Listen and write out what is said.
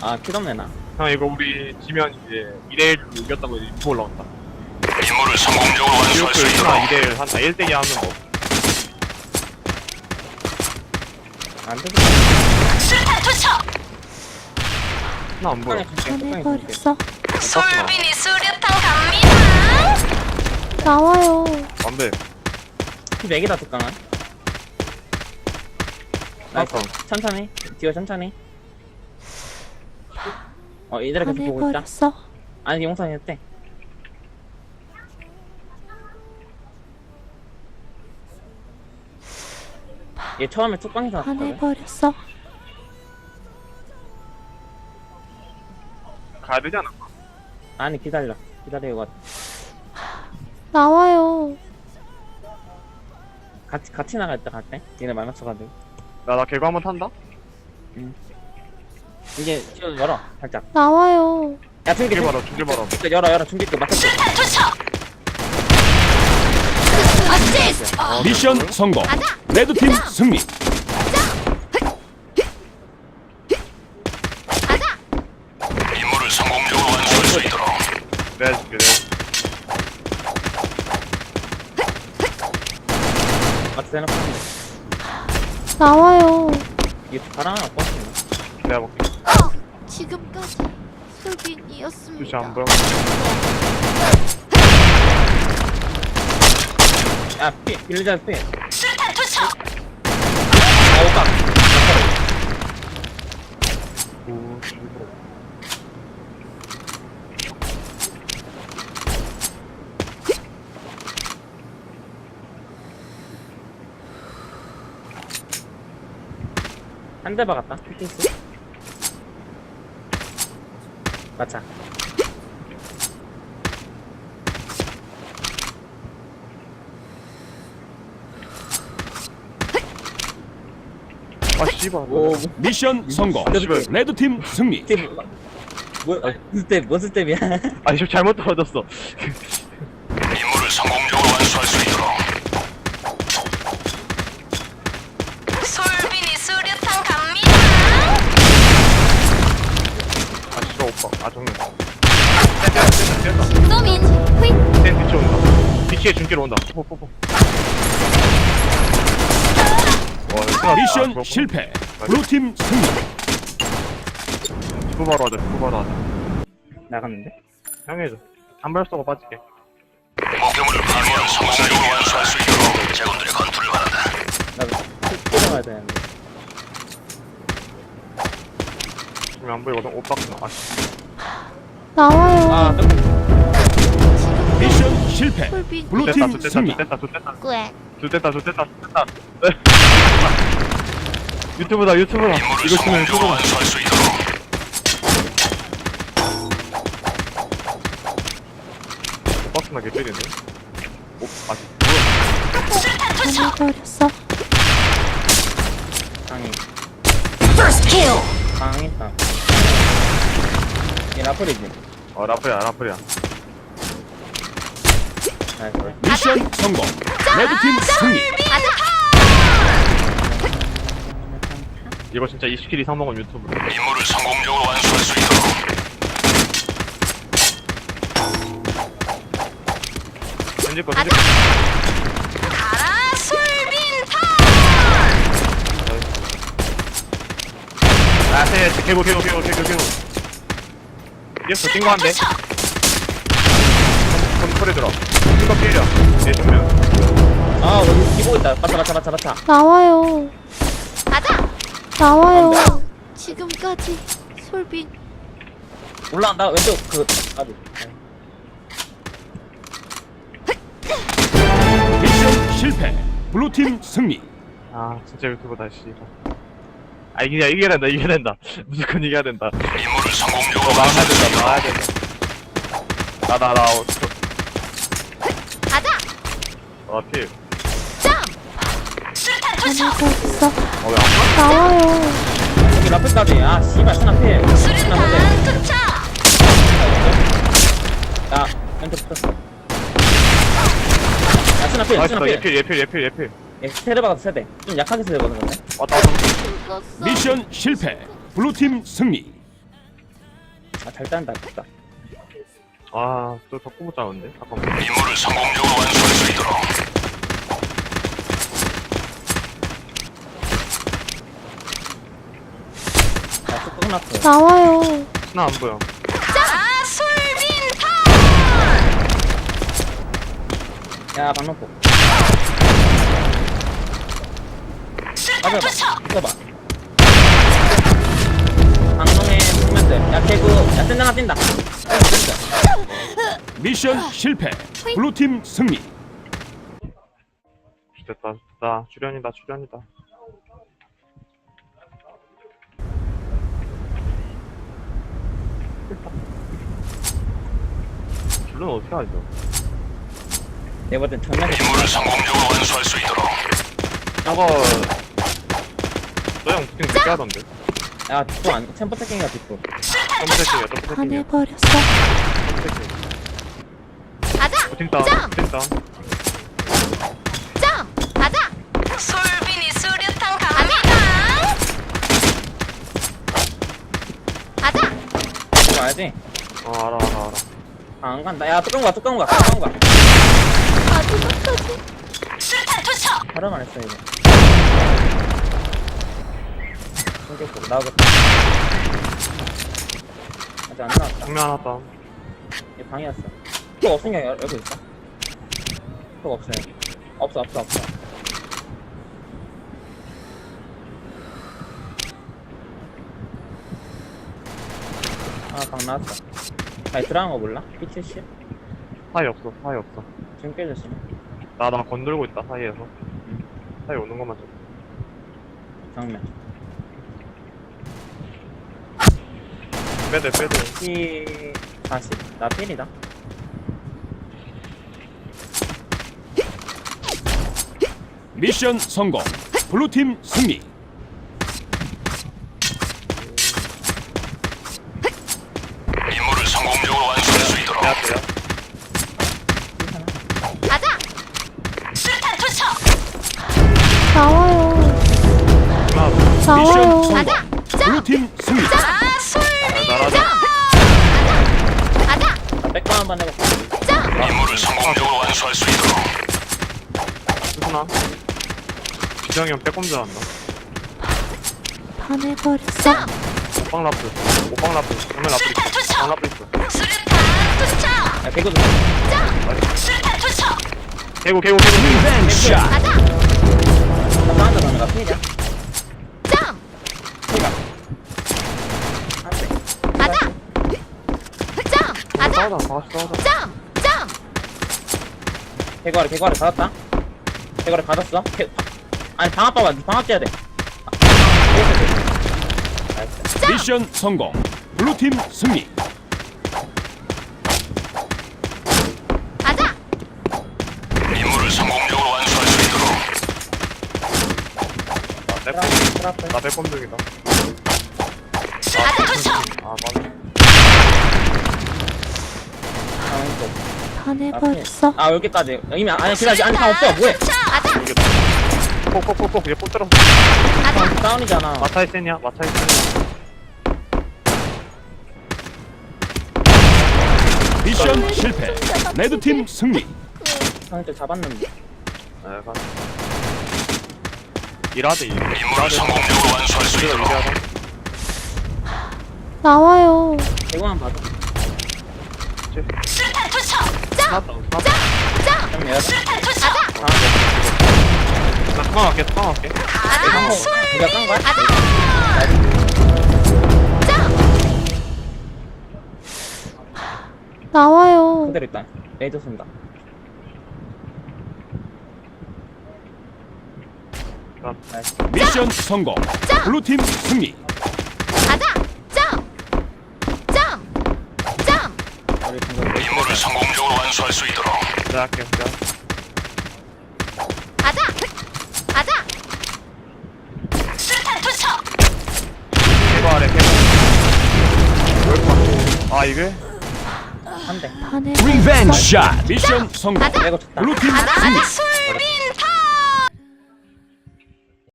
아 킬없네 나형 이거 우리 지면 이제 2대1로 이겼다고 이제 유튜브 올라온다 임무를 성공적으로 완수할 수 있도록 2대1 한다 1대2 하는 거 안되겠다 수류탄 투척! 하나 안 보여 줄게 보내버렸어. 솔빈이 수류탄 갑니다! 나와요. 안돼 피 4개다 뚜껑은 나이스 뚜껑. 천천히 뒤어 천천히 어 이대로 계속 보고 있자 보내버렸어. 아니 용산이 했대 얘 처음에 뚜껑에서 왔거든. 가야 되지 않아? 아니 기다려 기다려 이거 나와요. 같이 같이 나갈때 갈때 얘네 말 맞춰가지고 나 나 개구 한번 탄다? 이제 지금 열어 살짝 나와요. 야 중기 중길 봐라 중길 봐라 중기 열어 열어 중기 그 맞췄어 수류탄 투척! 어시스트! 아, 미션 그래? 성공. 레드팀 승리. 임무를 성공적으로 완수할 수 있도록 내가 해줄게 내가 해줄게. 나와요. 이게 내가 먹게 지금까지 보여 야 피, 빌리자 피. 수류탄 투척! 아 씨발 한대 박았다. 피스 맞자 아 씨발 오 미션 성공. 씨발. 레드 팀 승리. 뭐 스텝 뭔 스텝이야 아 지금 잘못 떨어졌어 뒤치에 중길 온다. 뽀뽀뽀 와 이거 미션 실패. 블루팀 승리. 두부 바로 하자 두부 바로 하자 나갔는데? 형이 해줘. 한발 쏘고 빠질게. 목표물을 임무를 성공적으로 완수할 수 있도록 제군들의 건투를 바란다. 나도 뛰어가야 되는데. 지금 안 보이거든? 오빠구나 아 씨. 나와요. 아 또- 미션 실패. 됐다 블루팀 승리. 좋됐다 좋됐다 꽤. 좋됐다 좋됐다 좋됐다 유튜브다 유튜브다 임무를 이거 치면 유튜브다 있도록 오빠구나 개 때리네 오, 아 투척! 보내버렸어. 강이 First kill! 강했다 얘 라플이지 어 라프야 나이스 미션 성공. 레드팀 승리. 이거 진짜 20킬 이상 먹은 유튜브 임무를 성공적으로 완수할 수 있도록 현재 거 가라! 아, 세, 세, 개구, 개구, 개구, 개구, 개구. 예스, 뛴거 한데? 투척! 손 소리 들어. 뛴거 필이야. 내 정면. 아 여기 기보 있다 맞다 맞다 맞다 맞다 나와요. 가자! 나와요. 지금까지 솔빈. 올라간다 왼쪽 그 아비 미션 실패. 블루팀 승리. 아, 진짜 유튜브다, 씨. 아, 이게, 이겨야 된다, 이겨야 된다. 무조건 이겨야 된다. 임무를 어, 성공적으로 완수할 수 된다, 나가야 된다. 나, 나, 나, 어, 저, 가자! 어, 필. 보내버렸어. 어, 왜안 봐? 나와요. 여기 라플까지 아 씨발 스나필 수류탄 투척! 야 왼쪽 붙었어 야 스나필 나이스, 스나필 예필, 예필, 예필, 예필. 얘 세대 박아서 세대 좀 약하게 세대 거는 건데 왔다, 왔다. 미션 실패. 블루팀 승리. 아잘 짠다 진짜 아 저 덕구 못 잡는데 잠깐만. 임무를 성공적으로 완수할 수 있도록. 아또 끝났어 나와요. 하나 안 보여. 자, 솔빈 타! 야 수류탄 투척! 붙어봐. 방송에 보면 돼. 야 개구. 야 샌드 하나 뛴다 미션 실패. 블루팀 승리. 됐다 됐다 출연이다 출연이다 줄은 어떻게 하죠? 내가 볼땐 정면에 임무를 성공적으로 완수할 수 있도록 저거 저형 부팅 늦게 하던데 야 뒷부 아니고 챔버 태킹이야 뒷부 수류탄 점프 투척! 세팅이야 점프 세팅이야 반해버렸어. 점프 세팅 가자! 부팅 다운 점! 부팅 다운 점! 가자! 솔빈이 수류탄 갑니다! 가자! 그거 알지? 어 알아 알아 알아 아, 안 간다 야 뚜껑 가 뚜껑 가 뚜껑 가 마지막까지. 수류탄 투척! 바로 말했어 이거 숨겼고 나오겠다. 아직 안 나왔다. 정면 하나 다운 얘 방이었어. 또 없으니까 열- 열고 있어. 또 없어요. 없어 없어 없어. 아방 나왔어 아니 들어간 거 몰라? P70? 사이 없어 사이 없어. 지금 깨졌어 나 나 건들고 있다 사이에서. 사이 오는 것만 좀. 정면 빼대 빼대 P40 나 필이다 미션 성공. 블루팀 승리. 임무를 성공적으로 완수할 수 있도록 내 앞에야 가자! 수류탄 투척! 나와요. 하나 미션 나와요. 성공. 가자! 점! 블루팀 승리. 자, 한번 점! 임무를 성공적으로 완수할 수 있도록 수순아 지정이 형 빼꼼 잘한다 반해버렸어. 점! 오빵 라플 오빵 라플 정면 라플 있어 오빵 라플 있어! 야 개구 점! 수류탄 투척! 개구 개구 개구 리벤 샷. 가자! 나 너네가 싸우자 다 같이 싸우자 점! 점! 개구아래 개구아래 받았다 개구아래 받았어 개, 바, 아니 방압 봐봐 니 방압 째야 돼 아, 나이스 미션 성공. 블루팀 승리. 가자! 임무를 성공적으로 완수할 수 있도록 나 빼꼼 트라플 나 빼꼼 중이다! 아 맞아 아 왼쪽 반해버렸어. 아 여기까지 이미 아니 기다려 아니 다 없어 뭐해 가자! 이겼다 폭폭폭폭 얘! 다운이잖아 마차이 센이야 마차이 센 미션 실패. 레드팀 승리. 상대 잡았는데 내가 일하대 일 임무를 성공적으로 완수할 수 우리가 있도록 일하자 나와요. 개구만 봐도 수류탄 투척! 좀 내가 수류탄 투척! 나 투망 할게 투망 할게 가자! 한번 네가 깐 거야? 가자! 점! 나와요. 그대로 있다 레이저 쏜다 미션 성공. 블루팀 승리. 우리 방금 임무를 성공적으로 완수할 수 있도록 내가 할게 내가 가자! 가자! 수류탄 투척! 개거 아래 개거 아 이게? 리벤 샷. 미션 성공. 내가 블루팀. 가자!